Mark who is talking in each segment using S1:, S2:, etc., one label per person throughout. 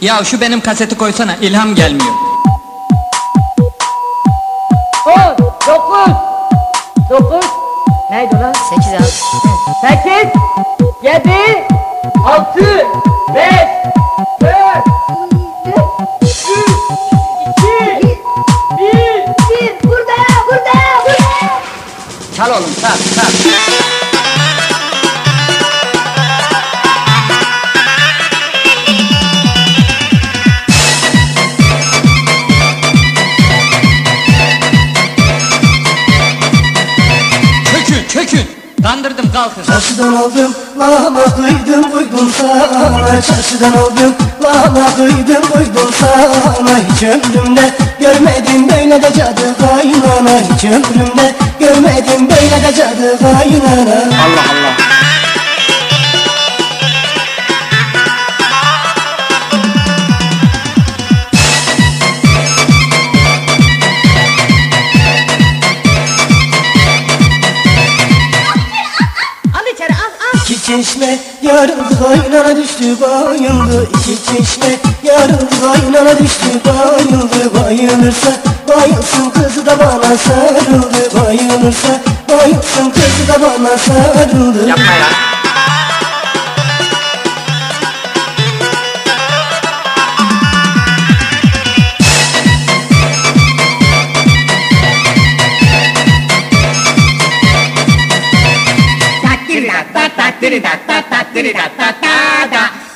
S1: Ya şu benim kaseti koysana ilham gelmiyor.
S2: 10, 9, 9, neydi lan?
S3: 8 abi.
S2: 8, 7, 6, 5, 4, 3, 2, 1,
S3: Burada, burada, burada.
S1: Çal oğlum çal çal. Kandırdım kalkın.
S4: Çarşıdan aldım, lama kıydım koydum sana Çarşıdan aldım, lama kıydım koydum sana Hiç ömrümde görmedim böyle de cadı kaynana Hiç ömrümde görmedim böyle de cadı kaynana
S1: Allah Allah.
S4: Çeşme yarıldı kaynana düştü bayıldı. İki çeşme yarıldı kaynana düştü bayıldı. Bayılırsa bayılsın kızı da bana sarıldı. Bayılırsa bayılsın kızı da bana sarıldı.
S1: Yapma ya.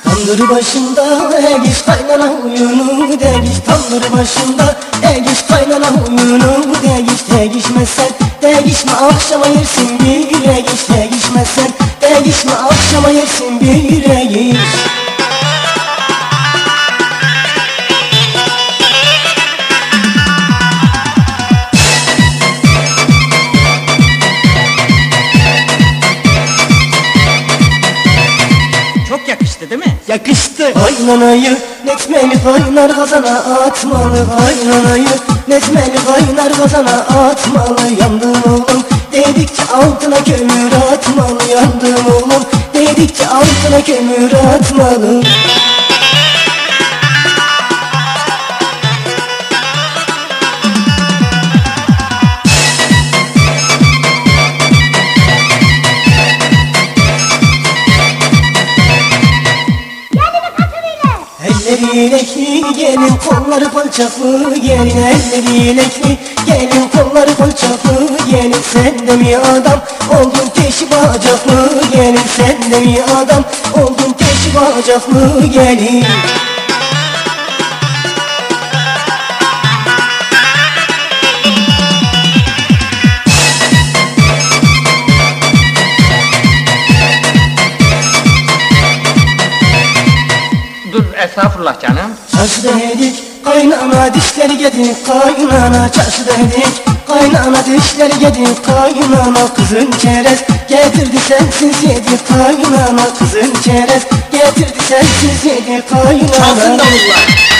S4: Tandır başında egiş kaynana huyunu degiş Tandır başında egiş kaynana huyunu degiş Değişmezsen değişme akşama yersin bir egiş Değişmezsen değişme akşama yersin bir egiş
S1: yakıştı değil mi?
S4: Yakıştı. Kaynanayı netmeli kaynar kazana atmalı. Kaynanayı netmeli kaynar kazana atmalı. Yandım oğlum dedikçe altına kömür atmalı. Yandım oğlum dedikçe altına kömür atmalı Elleri ilekli gelin kolları kolçaklı gelin Elleri ilekli gelin kolları kolçaklı gelin. Sen de mi adam oldun teşi bacaklı gelin? Sen de mi adam oldun teşi bacaklı gelin
S1: estağfurullah canım.
S4: Çarşıda yedik kaynana dişleri yedik kaynana Çarşıda yedik kaynana dişleri yedik kaynana Kızın çerez getirdi sensiz yedik kaynana Kızın çerez getirdi sensiz yedik kaynana
S1: Çalsın davullar.